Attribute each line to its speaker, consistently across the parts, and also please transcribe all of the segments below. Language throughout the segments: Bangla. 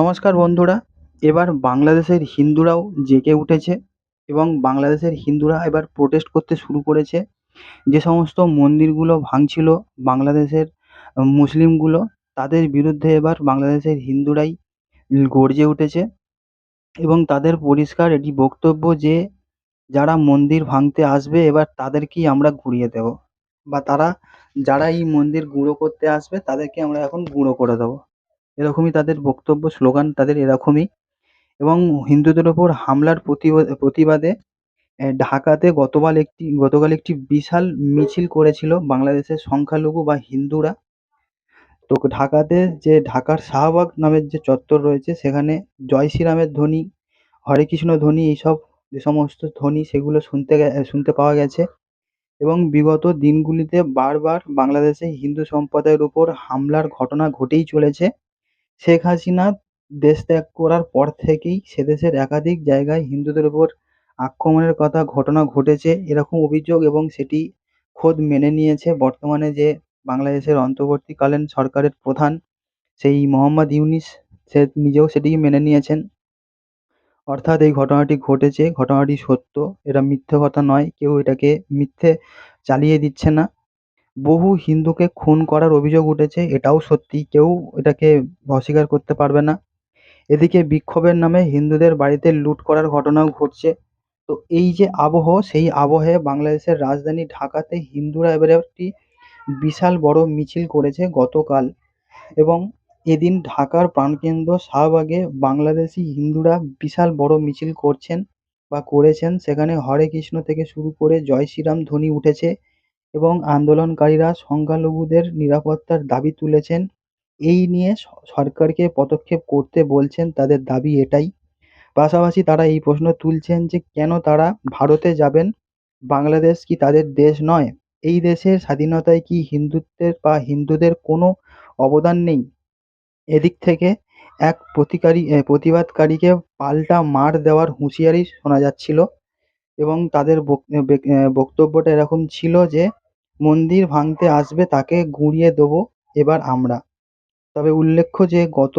Speaker 1: নমস্কার বন্ধুরা, এবার বাংলাদেশের হিন্দুরাও জেগে উঠেছে এবং বাংলাদেশের হিন্দুরা এবার প্রোটেস্ট করতে শুরু করেছে। যে সমস্ত মন্দিরগুলো ভাঙছিল বাংলাদেশের মুসলিমগুলো, তাদের বিরুদ্ধে এবার বাংলাদেশের হিন্দুরাই গর্জে উঠেছে এবং তাদের পরিষ্কার এটি বক্তব্য যে, যারা মন্দির ভাঙতে আসবে এবার তাদেরকেই আমরা গুঁড়িয়ে দেবো বা তারা, যারা এই মন্দির গুঁড়ো করতে আসবে তাদেরকে আমরা এখন গুঁড়ো করে দেবো। এরকমই তাদের বক্তব্য, স্লোগান তাদের এরকমই। এবং হিন্দুদের ওপর হামলার প্রতিবাদে ঢাকাতে গতকাল একটি গতকাল একটি বিশাল মিছিল করেছিল বাংলাদেশের সংখ্যালঘু বা হিন্দুরা। তো ঢাকাতে যে ঢাকার শাহবাগ নামের যে চত্বর রয়েছে, সেখানে জয় শ্রীরামের ধ্বনি, হরে কৃষ্ণ ধ্বনি, এইসব যে সমস্ত ধ্বনি, সেগুলো শুনতে শুনতে পাওয়া গেছে। এবং বিগত দিনগুলিতে বারবার বাংলাদেশে হিন্দু সম্প্রদায়ের উপর হামলার ঘটনা ঘটেই চলেছে। শেখ হাসিনা দেশ ত্যাগ করার পর থেকেই সেদেশের একাধিক জায়গায় হিন্দুদের ওপর আক্রমণের কথা, ঘটনা ঘটেছে, এরকম অভিযোগ এবং সেটি খোদ মেনে নিয়েছে বর্তমানে যে বাংলাদেশের অন্তর্বর্তীকালীন সরকারের প্রধান সেই মোহাম্মদ ইউনিস, সে নিজেও সেটিকে মেনে নিয়েছেন। অর্থাৎ এই ঘটনাটি ঘটেছে, ঘটনাটি সত্য, এটা মিথ্যে কথা নয়, কেউ এটাকে মিথ্যে চালিয়ে দিচ্ছে না। বহু হিন্দুকে খুন করার অভিযোগ উঠেছে, এটাও সত্যি। কেউ এটাকে অস্বীকার করতে পারবে না। এদিকে বিক্ষোভের নামে হিন্দুদের বাড়িতে লুট করার ঘটনাও ঘটছে। তো এই যে আবহ, সেই আবহে বাংলাদেশের রাজধানী ঢাকাতে হিন্দুরা এবারে একটি বিশাল বড় মিছিল করেছে গতকাল। এবং এদিন ঢাকার প্রাণকেন্দ্র শাহবাগে বাংলাদেশি হিন্দুরা বিশাল বড় মিছিল করছেন বা করেছেন। সেখানে হরে কৃষ্ণ থেকে শুরু করে জয় শ্রীরাম ধ্বনি উঠেছে। এবং আন্দোলনকারীরা সংখ্যালঘুদের নিরাপত্তার দাবি তুলেছেন। এই নিয়ে সরকারকে পদক্ষেপ করতে বলছেন তাদের দাবি এটাই। পাশাপাশি তারা এই প্রশ্ন তুলছেন যে কেন তারা ভারতে যাবেন? বাংলাদেশ কি তাদের দেশ নয়? এই দেশের স্বাধীনতায় কি হিন্দুত্বের বা হিন্দুদের কোনো অবদান নেই? এদিক থেকে এক প্রতিকারী প্রতিবাদকারীকে পাল্টা মার দেওয়ার হুঁশিয়ারি শোনা যাচ্ছিল। এবং তাদের বক্তব্যটা এরকম ছিল যে, মন্দির ভাঙতে আসবে তাকে গুঁড়িয়ে দেবো এবার আমরা। তবে উল্লেখ্য যে, গত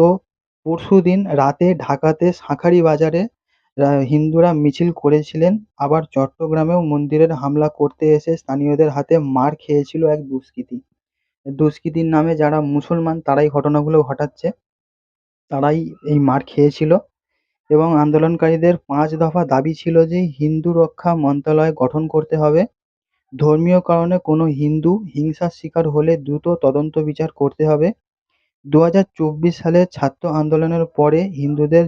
Speaker 1: পরশু দিন রাতে ঢাকাতে শাঁখারি বাজারে হিন্দুরা মিছিল করেছিলেন। আবার চট্টগ্রামেও মন্দিরের হামলা করতে এসে স্থানীয়দের হাতে মার খেয়েছিল এক দুষ্কৃতী। দুষ্কৃতীর নামে যারা মুসলমান, তারাই ঘটনাগুলো ঘটাচ্ছে। তারাই এই মার খেয়েছিল। এবং আন্দোলনকারীদের পাঁচ দফা দাবি ছিল যে হিন্দু রক্ষা মন্ত্রণালয় গঠন করতে হবে। ধর্মীয় কারণে কোনো হিন্দু হিংসার শিকার হলে দ্রুত তদন্ত বিচার করতে হবে। দু হাজার চব্বিশ সালের ছাত্র আন্দোলনের পরে হিন্দুদের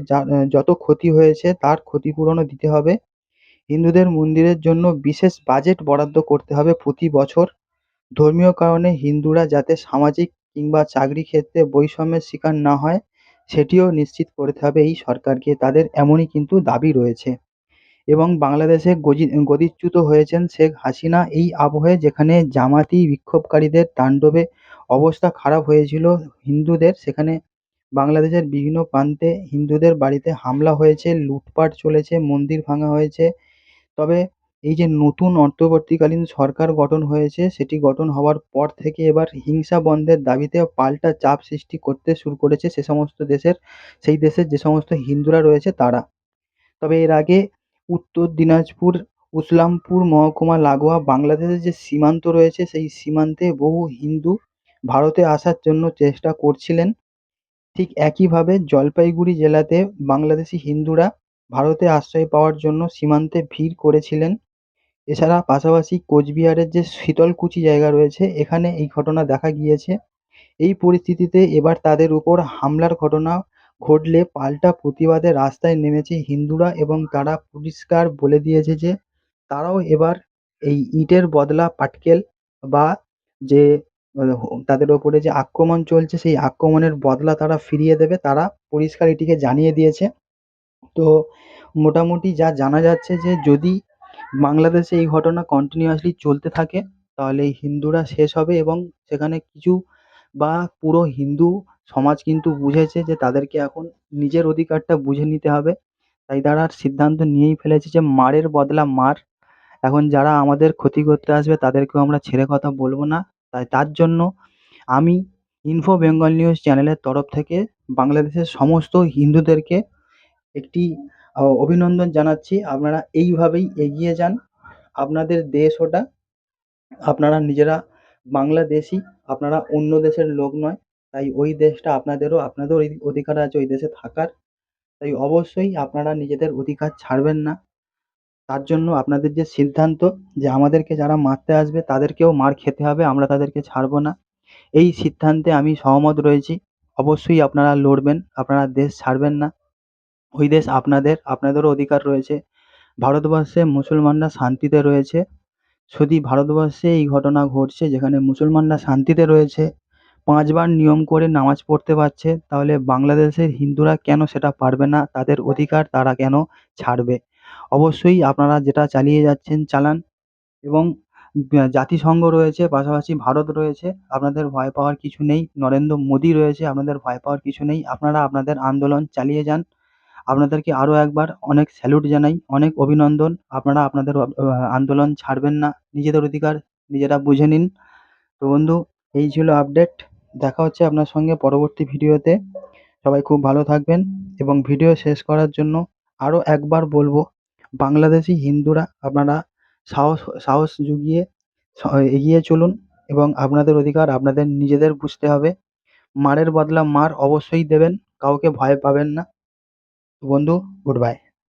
Speaker 1: যত ক্ষতি হয়েছে তার ক্ষতিপূরণও দিতে হবে। হিন্দুদের মন্দিরের জন্য বিশেষ বাজেট বরাদ্দ করতে হবে প্রতি বছর। ধর্মীয় কারণে হিন্দুরা যাতে সামাজিক কিংবা চাকরি ক্ষেত্রে বৈষম্যের শিকার না হয় সেটিও নিশ্চিত করতে হবে এই সরকারকে। তাদের এমনই কিন্তু দাবি রয়েছে। এবং বাংলাদেশে গদিচ্যুত হয়েছেন শেখ হাসিনা। এই আবহে যেখানে জামাতি বিক্ষোভকারীদের তাণ্ডবে অবস্থা খারাপ হয়েছিল হিন্দুদের, সেখানে বাংলাদেশের বিভিন্ন প্রান্তে হিন্দুদের বাড়িতে হামলা হয়েছে, লুটপাট চলেছে, মন্দির ভাঙা হয়েছে। তবে এই যে নতুন অন্তর্বর্তীকালীন সরকার গঠন হয়েছে, সেটি গঠন হওয়ার পর থেকে এবার হিংসা বন্ধের দাবিতে পাল্টা চাপ সৃষ্টি করতে শুরু করেছে সে সমস্ত দেশের, সেই দেশের যে সমস্ত হিন্দুরা রয়েছে তারা। তবে এর আগে উত্তর দিনাজপুর ইসলামপুর মহকুমা, লাগোয়া, বাংলাদেশের যে সীমান্ত রয়েছে, সেই সীমান্তে বহু হিন্দু ভারতে আসার জন্য চেষ্টা করছিলেন। ঠিক একইভাবে জলপাইগুড়ি জেলাতে বাংলাদেশি হিন্দুরা ভারতে আশ্রয় পাওয়ার জন্য সীমান্তে ভিড় করেছিলেন। এছাড়া পাশাপাশি কোচবিহারের যে শীতলকুচি জায়গা রয়েছে, এখানে এই ঘটনা দেখা গিয়েছে। এই পরিস্থিতিতে এবার তাদের উপর হামলার ঘটনা ঘটলে পাল্টা প্রতিবাদে রাস্তায় নেমেছে হিন্দুরা এবং তারা পরিষ্কার বলে দিয়েছে যে তারাও এবার এই ইটের বদলা পাটকেল বা যে, তাদের ওপরে যে আক্রমণ চলছে, সেই আক্রমণের বদলা তারা ফিরিয়ে দেবে, তারা পরিষ্কার এটিকে জানিয়ে দিয়েছে। তো মোটামুটি যা জানা যাচ্ছে যে যদি বাংলাদেশে এই ঘটনা কন্টিনিউয়াসলি চলতে থাকে, তাহলে এই হিন্দুরা শেষ হবে এবং সেখানে কিছু বা পুরো হিন্দু সমাজ কিন্তু বুঝেছে যে তাদেরকে এখন নিজের অধিকারটা বুঝে নিতে হবে। তাই তারা সিদ্ধান্ত নিয়েই ফেলেছে যে মারের বদলা মার। এখন যারা আমাদের ক্ষতি করতে আসবে তাদেরকেও আমরা ছেড়ে কথা বলব না। তাই তার জন্য আমি ইনফো বেঙ্গল নিউজ চ্যানেলের তরফ থেকে বাংলাদেশের সমস্ত হিন্দুদেরকে একটি অভিনন্দন জানাচ্ছি। আপনারা এইভাবেই এগিয়ে যান। আপনাদের দেশ ওটা। আপনারা নিজেরা বাংলাদেশি। আপনারা অন্য দেশের লোক নয়। তাই ওই দেশটা আপনাদেরও ওই অধিকার আছে ওই দেশে থাকার। তাই অবশ্যই আপনারা নিজেদের অধিকার ছাড়বেন না। তার জন্য আপনাদের যে সিদ্ধান্ত যে আমাদেরকে যারা মারতে আসবে, তাদেরকেও মার খেতে হবে, আমরা তাদেরকে ছাড়বো না। এই সিদ্ধান্তে আমি সহমত রয়েছি। অবশ্যই আপনারা লড়বেন, আপনারা দেশ ছাড়বেন না। ওই দেশ আপনাদের, আপনাদেরও অধিকার রয়েছে। ভারতবর্ষে মুসলমানরা শান্তিতে রয়েছে। যদি ভারতবর্ষে এই ঘটনা ঘটছে, যেখানে মুসলমানরা শান্তিতে রয়েছে, পাঁচবার নিয়ম করে নামাজ পড়তে পারছে, তাহলে বাংলাদেশের হিন্দুরা কেন সেটা পারবে না? তাদের অধিকার তারা কেন ছাড়বে? অবশ্যই আপনারা যেটা চালিয়ে যাচ্ছেন, চালান। এবং জাতিসংঘ রয়েছে, পাশাপাশি ভারত রয়েছে, আপনাদের ভয় পাওয়ার কিছু নেই। নরেন্দ্র মোদী রয়েছে, আপনাদের ভয় পাওয়ার কিছু নেই। আপনারা আপনাদের আন্দোলন চালিয়ে যান। আপনাদেরকে আরও একবার অনেক স্যালুট জানাই, অনেক অভিনন্দন। আপনারা আপনাদের আন্দোলন ছাড়বেন না। নিজেদের অধিকার নিজেরা বুঝে নিন। তো বন্ধু, এই ছিল আপডেট দেখা হচ্ছে আপনার সঙ্গে পরবর্তী ভিডিওতে। সবাই খুব ভালো থাকবেন এবং ভিডিও শেষ করার জন্য আরও একবার বলব, বাংলাদেশি হিন্দুরা আপনারা সাহস সাহস জুগিয়ে এগিয়ে চলুন এবং আপনাদের অধিকার আপনাদের নিজেদের বুঝতে হবে। মারের বদলা মার অবশ্যই দেবেন, কাউকে ভয় পাবেন না। বন্ধু গুড বাই